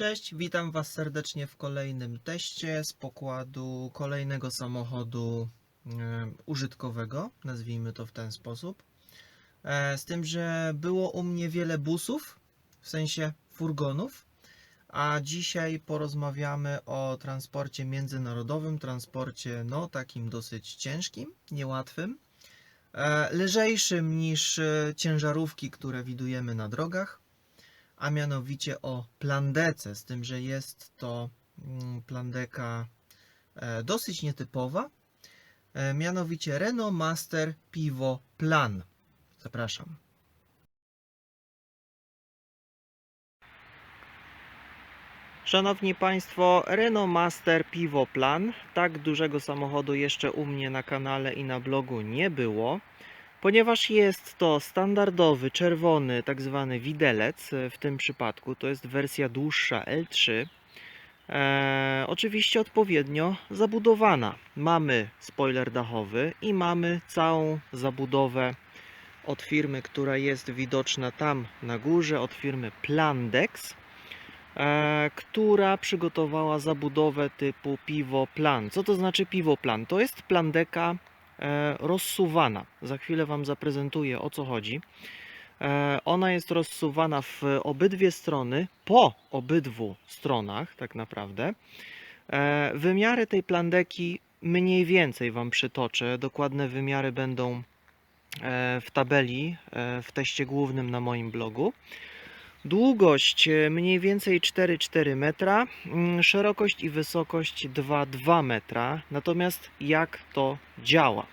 Cześć, witam Was serdecznie w kolejnym teście z pokładu kolejnego samochodu użytkowego, nazwijmy to w ten sposób. E, z tym, że było u mnie wiele busów, w sensie furgonów, a dzisiaj porozmawiamy o transporcie międzynarodowym, transporcie no takim dosyć ciężkim, niełatwym, e, lżejszym niż e, ciężarówki, które widujemy na drogach a mianowicie o plandece, z tym, że jest to mm, plandeka e, dosyć nietypowa, e, mianowicie Renault Master Pivo Plan. Zapraszam. Szanowni Państwo, Renault Master Pivo Plan. Tak dużego samochodu jeszcze u mnie na kanale i na blogu nie było. Ponieważ jest to standardowy, czerwony, tak zwany widelec, e, w tym przypadku to jest wersja dłuższa L3, e, oczywiście odpowiednio zabudowana. Mamy spoiler dachowy i mamy całą zabudowę od firmy, która jest widoczna tam na górze, od firmy Plandex, e, która przygotowała zabudowę typu Pivo Plan. Co to znaczy Pivo Plan? To jest plandeka rozsuwana. Za chwilę Wam zaprezentuję o co chodzi. E, Ona jest rozsuwana w obydwie strony, po obydwu stronach, tak naprawdę. E, Wymiary tej plandeki mniej więcej Wam przytoczę. Dokładne wymiary będą e, w tabeli e, w teście głównym na moim blogu. Długość e, mniej więcej 4,4 metra, mm, szerokość i wysokość 2,2 metra. Natomiast jak to działa?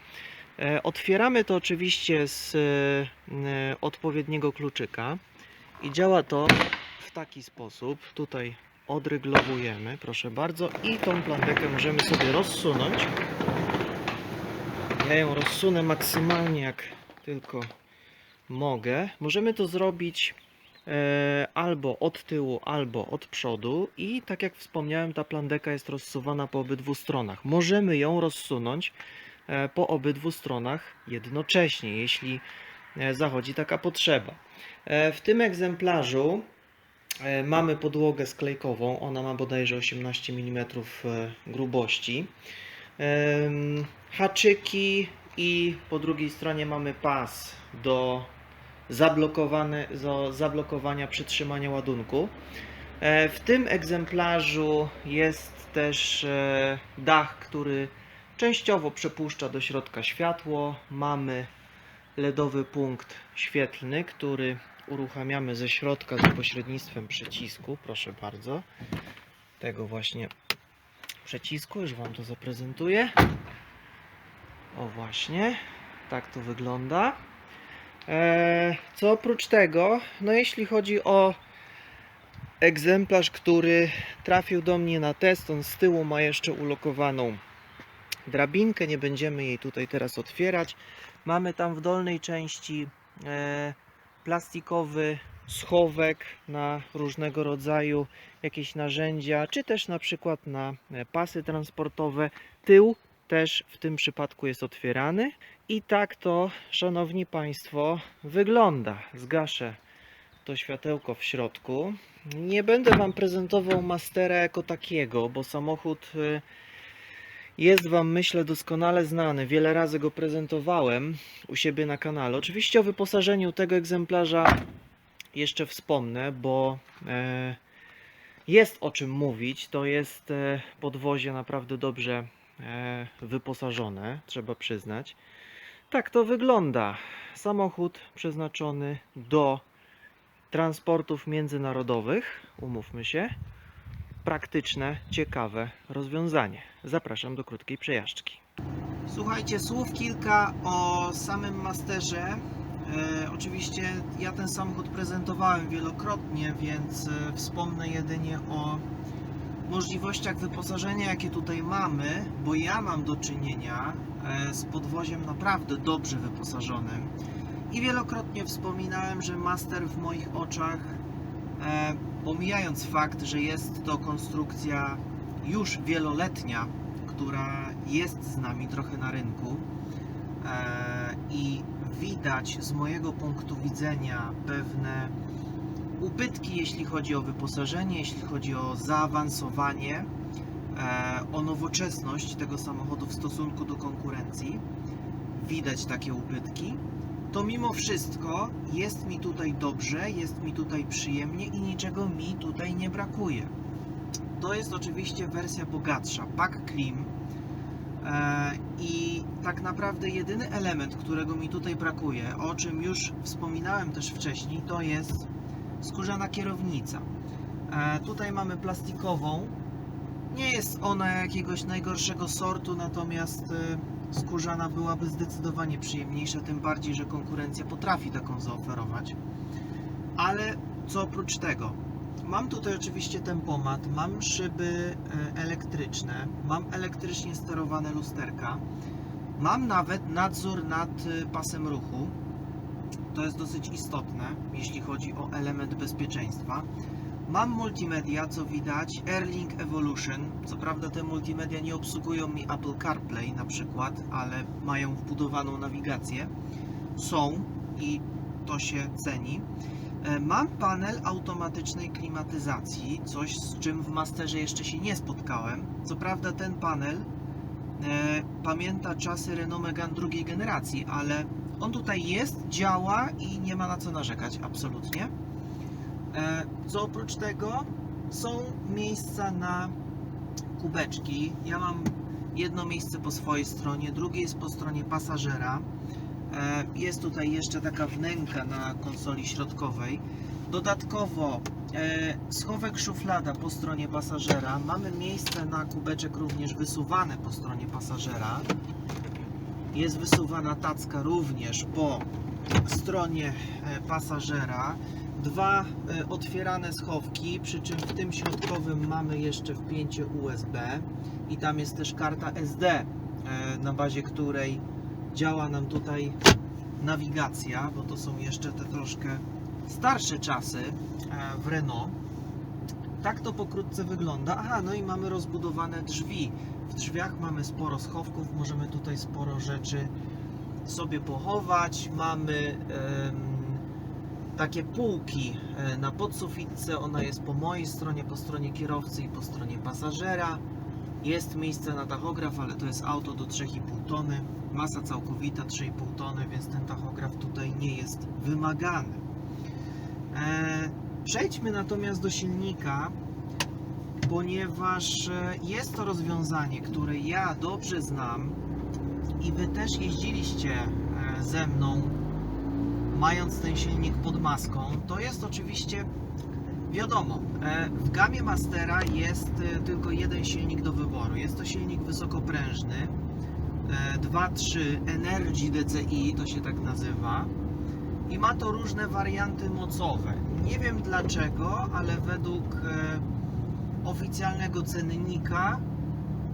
E, Otwieramy to oczywiście z e, odpowiedniego kluczyka i działa to w taki sposób. Tutaj odryglowujemy, proszę bardzo, i tą plandekę możemy sobie rozsunąć. Ja ją rozsunę maksymalnie jak tylko mogę. Możemy to zrobić albo od tyłu, albo od przodu i tak jak wspomniałem, ta plandeka jest rozsuwana po obydwu stronach. Możemy ją rozsunąć e, po obydwu stronach jednocześnie, jeśli e, zachodzi taka potrzeba. E, w tym egzemplarzu e, mamy podłogę sklejkową, ona ma bodajże 18 mm e, grubości. Haczyki i po drugiej stronie mamy pas do zablokowane, do zablokowania przytrzymania ładunku. E, W tym egzemplarzu jest też e, dach, który częściowo przepuszcza do środka światło. Mamy LEDowy punkt świetlny, który uruchamiamy ze środka za pośrednictwem przycisku. Proszę bardzo. Tego właśnie przycisku, już Wam to zaprezentuję. O właśnie, tak to wygląda. Eee, co oprócz tego, no jeśli chodzi o egzemplarz, który trafił do mnie na test, on z tyłu ma jeszcze ulokowaną drabinkę, nie będziemy jej tutaj teraz otwierać. Mamy tam w dolnej części e, plastikowy schowek na różnego rodzaju jakieś narzędzia, czy też na przykład na e, pasy transportowe. Tył też w tym przypadku jest otwierany i tak to, szanowni Państwo, wygląda. Zgaszę to światełko w środku. Nie będę Wam prezentował Mastera jako takiego, bo samochód y, jest Wam, myślę, doskonale znany. Wiele razy go prezentowałem u siebie na kanale. Oczywiście o wyposażeniu tego egzemplarza jeszcze wspomnę, bo e, jest o czym mówić. To jest e, podwozie naprawdę dobrze wyposażone, trzeba przyznać. Tak to wygląda. Samochód przeznaczony do transportów międzynarodowych, umówmy się. Praktyczne, ciekawe rozwiązanie. Zapraszam do krótkiej przejażdżki. Słuchajcie, słów kilka o samym Masterze. E, oczywiście ja ten samochód prezentowałem wielokrotnie, więc e, wspomnę jedynie o możliwościach wyposażenia, jakie tutaj mamy, bo ja mam do czynienia e, z podwoziem naprawdę dobrze wyposażonym. I wielokrotnie wspominałem, że Master w moich oczach, e, pomijając fakt, że jest to konstrukcja już wieloletnia, która jest z nami trochę na rynku e, i widać z mojego punktu widzenia pewne ubytki, jeśli chodzi o wyposażenie, jeśli chodzi o zaawansowanie, e, o nowoczesność tego samochodu w stosunku do konkurencji. Widać takie ubytki. To mimo wszystko jest mi tutaj dobrze, jest mi tutaj przyjemnie i niczego mi tutaj nie brakuje. To jest oczywiście wersja bogatsza, Pack Klim. E, I tak naprawdę jedyny element, którego mi tutaj brakuje, o czym już wspominałem też wcześniej, to jest skórzana kierownica. E, Tutaj mamy plastikową. Nie jest ona jakiegoś najgorszego sortu, natomiast e, skórzana byłaby zdecydowanie przyjemniejsza, tym bardziej, że konkurencja potrafi taką zaoferować. Ale co oprócz tego? Mam tutaj oczywiście tempomat, mam szyby e, elektryczne, mam elektrycznie sterowane lusterka, mam nawet nadzór nad pasem ruchu. To jest dosyć istotne, jeśli chodzi o element bezpieczeństwa. Mam multimedia, co widać, Airlink Evolution. Co prawda te multimedia nie obsługują mi Apple CarPlay na przykład, ale mają wbudowaną nawigację. Są i to się ceni. E, Mam panel automatycznej klimatyzacji, coś z czym w Masterze jeszcze się nie spotkałem. Co prawda ten panel e, pamięta czasy Renault Megane drugiej generacji, ale on tutaj jest, działa i nie ma na co narzekać, absolutnie. E, Co oprócz tego są miejsca na kubeczki. Ja mam jedno miejsce po swojej stronie, drugie jest po stronie pasażera. E, Jest tutaj jeszcze taka wnęka na konsoli środkowej. Dodatkowo e, schowek szuflada po stronie pasażera. Mamy miejsce na kubeczek również wysuwane po stronie pasażera. Jest wysuwana tacka również po stronie e, pasażera. Dwa e, otwierane schowki, przy czym w tym środkowym mamy jeszcze wpięcie USB i tam jest też karta SD, e, na bazie której działa nam tutaj nawigacja, bo to są jeszcze te troszkę starsze czasy w Renault. Tak to pokrótce wygląda. Aha, no i mamy rozbudowane drzwi. W drzwiach mamy sporo schowków, możemy tutaj sporo rzeczy sobie pochować. Mamy em, takie półki e, na podsufitce. Ona jest po mojej stronie, po stronie kierowcy i po stronie pasażera. Jest miejsce na tachograf, ale to jest auto do 3,5 tony. Masa całkowita 3,5 tony, więc ten tachograf tutaj nie jest wymagany. E, Przejdźmy natomiast do silnika, ponieważ e, jest to rozwiązanie, które ja dobrze znam i Wy też jeździliście e, ze mną, mając ten silnik pod maską. To jest oczywiście Wiadomo, e, w gamie Mastera jest tylko jeden silnik do wyboru. Jest to silnik wysokoprężny e, 2.3 Energy DCI, to się tak nazywa. I ma to różne warianty mocowe. Nie wiem dlaczego, ale według e, oficjalnego cennika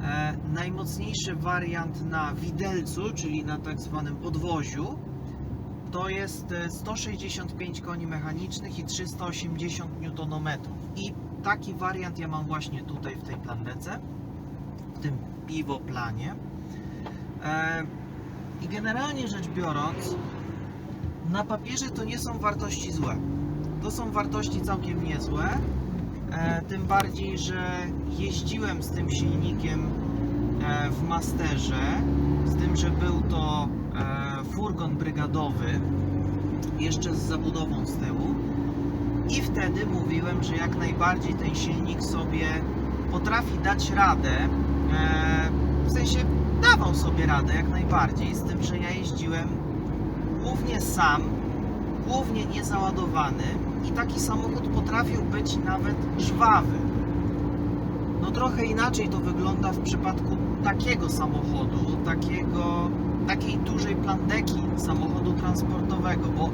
e, najmocniejszy wariant na widelcu, czyli na tak zwanym podwoziu, to jest e, 165 koni mechanicznych i 380 Nm. I taki wariant ja mam właśnie tutaj w tej plandece, w tym piwoplanie. E, I generalnie rzecz biorąc, na papierze to nie są wartości złe. To są wartości całkiem niezłe. E, tym bardziej, że jeździłem z tym silnikiem e, w Masterze, z tym, że był to e, furgon brygadowy, jeszcze z zabudową z tyłu. I wtedy mówiłem, że jak najbardziej ten silnik sobie potrafi dać radę. E, w sensie dawał sobie radę jak najbardziej, z tym, że ja jeździłem głównie sam, głównie niezaładowany i taki samochód potrafił być nawet żwawy. No trochę inaczej to wygląda w przypadku takiego samochodu, takiego, takiej dużej plandeki samochodu transportowego, bo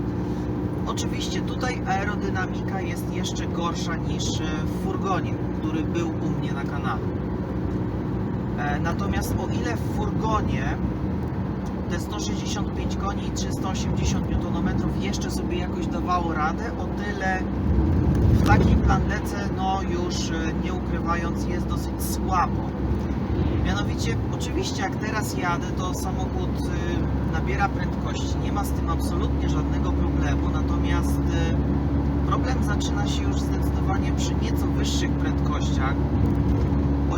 oczywiście tutaj aerodynamika jest jeszcze gorsza niż w furgonie, który był u mnie na kanale. E, Natomiast o ile w furgonie te 165 koni i 380 Nm jeszcze sobie jakoś dawało radę, o tyle w takiej plandece, no już e, nie ukrywając, jest dosyć słabo. Mianowicie, oczywiście jak teraz jadę, to samochód e, nabiera prędkości, nie ma z tym absolutnie żadnego problemu, natomiast e, Problem zaczyna się już zdecydowanie przy nieco wyższych prędkościach.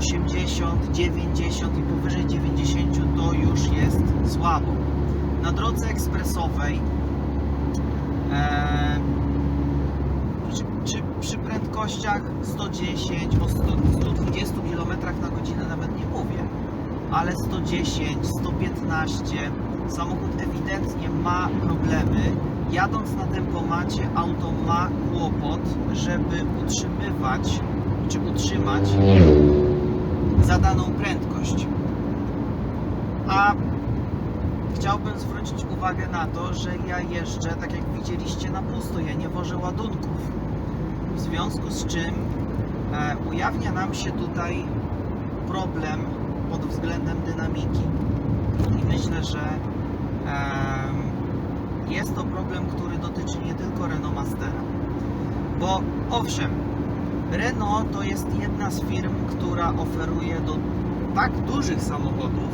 80, 90 i powyżej 90 to już jest słabo. Na drodze ekspresowej e, czy, czy przy prędkościach 110, o 100, 120 km na godzinę nawet nie mówię, ale 110, 115 samochód ewidentnie ma problemy. Jadąc na tempomacie auto ma kłopot, żeby utrzymywać czy utrzymać zadaną prędkość. A chciałbym zwrócić uwagę na to, że ja jeżdżę, tak jak widzieliście, na pusto, ja nie wożę ładunków. W związku z czym e, ujawnia nam się tutaj problem pod względem dynamiki. I myślę, że em, jest to problem, który dotyczy nie tylko Renault Mastera. Bo owszem, Renault to jest jedna z firm, która oferuje do tak dużych samochodów.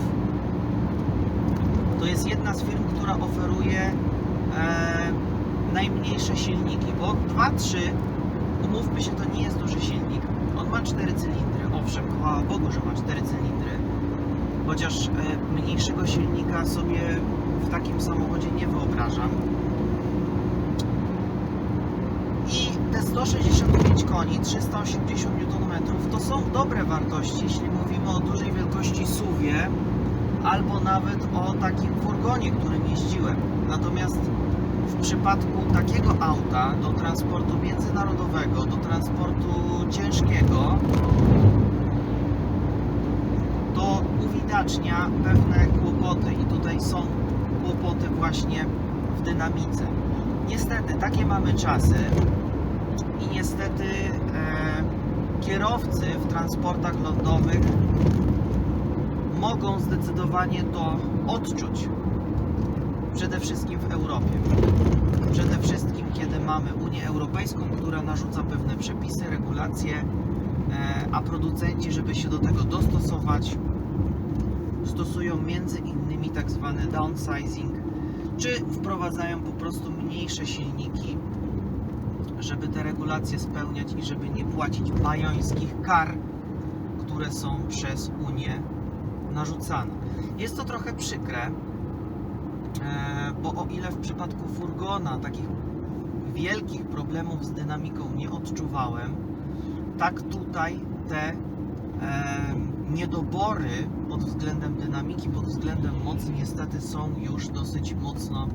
To jest jedna z firm, która oferuje e, najmniejsze silniki, bo 2.3, umówmy się, to nie jest duży silnik. On ma 4 cylindry, owszem, chwała Bogu, że ma 4 cylindry, chociaż e, mniejszego silnika sobie w takim samochodzie nie wyobrażam. I te 165 koni, 380 Nm to są dobre wartości, jeśli mówimy o dużej wielkości suwie albo nawet o takim furgonie, którym jeździłem. Natomiast w przypadku takiego auta do transportu międzynarodowego, do transportu ciężkiego, to uwidacznia pewne kłopoty i tutaj są kłopoty właśnie w dynamice. Niestety, takie mamy czasy niestety e, kierowcy w transportach lądowych mogą zdecydowanie to odczuć. Przede wszystkim w Europie. Przede wszystkim, kiedy mamy Unię Europejską, która narzuca pewne przepisy, regulacje, e, a producenci, żeby się do tego dostosować, stosują między innymi tak zwany downsizing, czy wprowadzają po prostu mniejsze silniki, żeby te regulacje spełniać i żeby nie płacić bajońskich kar, które są przez Unię narzucane. Jest to trochę przykre, e, bo o ile w przypadku furgona takich wielkich problemów z dynamiką nie odczuwałem, tak tutaj te e, niedobory pod względem dynamiki, pod względem mocy niestety są już dosyć mocno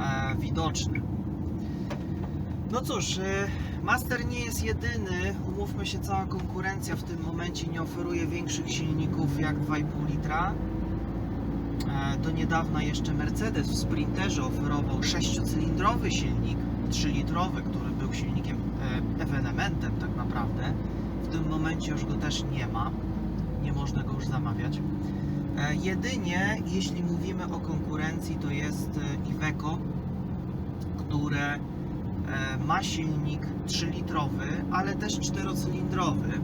e, widoczne. No cóż, e, Master nie jest jedyny. Umówmy się, cała konkurencja w tym momencie nie oferuje większych silników jak 2,5 litra. E, Do niedawna jeszcze Mercedes w Sprinterze oferował 6-cylindrowy silnik 3-litrowy, który był silnikiem e, ewenementem tak naprawdę. W tym momencie już go też nie ma. Nie można go już zamawiać. E, Jedynie jeśli mówimy o konkurencji, to jest Iveco, które ma silnik 3-litrowy, ale też 4-cylindrowy.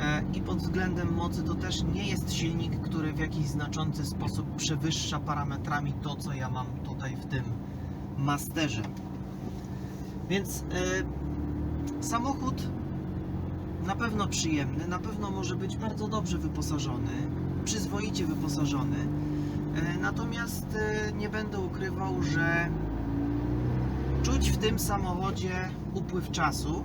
E, I pod względem mocy to też nie jest silnik, który w jakiś znaczący sposób przewyższa parametrami to, co ja mam tutaj w tym Masterze. Więc e, samochód na pewno przyjemny, na pewno może być bardzo dobrze wyposażony, przyzwoicie wyposażony. E, Natomiast e, nie będę ukrywał, że czuć w tym samochodzie upływ czasu.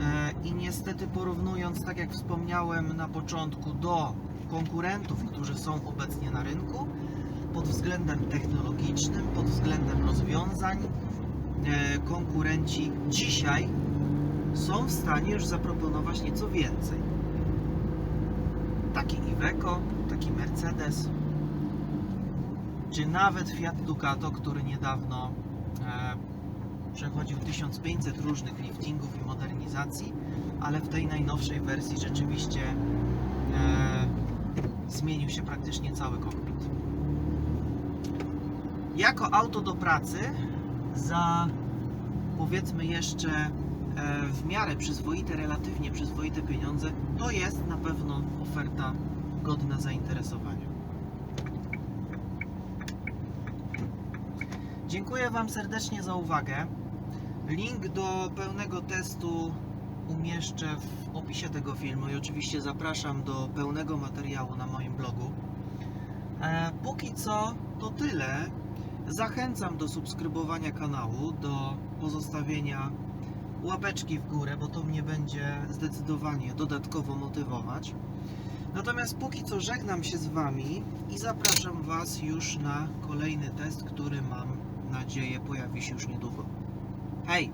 E, I niestety porównując, tak jak wspomniałem na początku, do konkurentów, którzy są obecnie na rynku, pod względem technologicznym, pod względem rozwiązań, e, konkurenci dzisiaj są w stanie już zaproponować nieco więcej. Taki Iveco, taki Mercedes, czy nawet Fiat Ducato, który niedawno przechodził 1500 różnych liftingów i modernizacji, ale w tej najnowszej wersji rzeczywiście e, zmienił się praktycznie cały kokpit. Jako auto do pracy za powiedzmy jeszcze e, w miarę przyzwoite, relatywnie przyzwoite pieniądze, to jest na pewno oferta godna zainteresowania. Dziękuję Wam serdecznie za uwagę. Link do pełnego testu umieszczę w opisie tego filmu i oczywiście zapraszam do pełnego materiału na moim blogu. E, póki co to tyle. Zachęcam do subskrybowania kanału, do pozostawienia łapeczki w górę, bo to mnie będzie zdecydowanie dodatkowo motywować. Natomiast póki co żegnam się z Wami i zapraszam Was już na kolejny test, który mam nadzieję pojawi się już niedługo. Hey.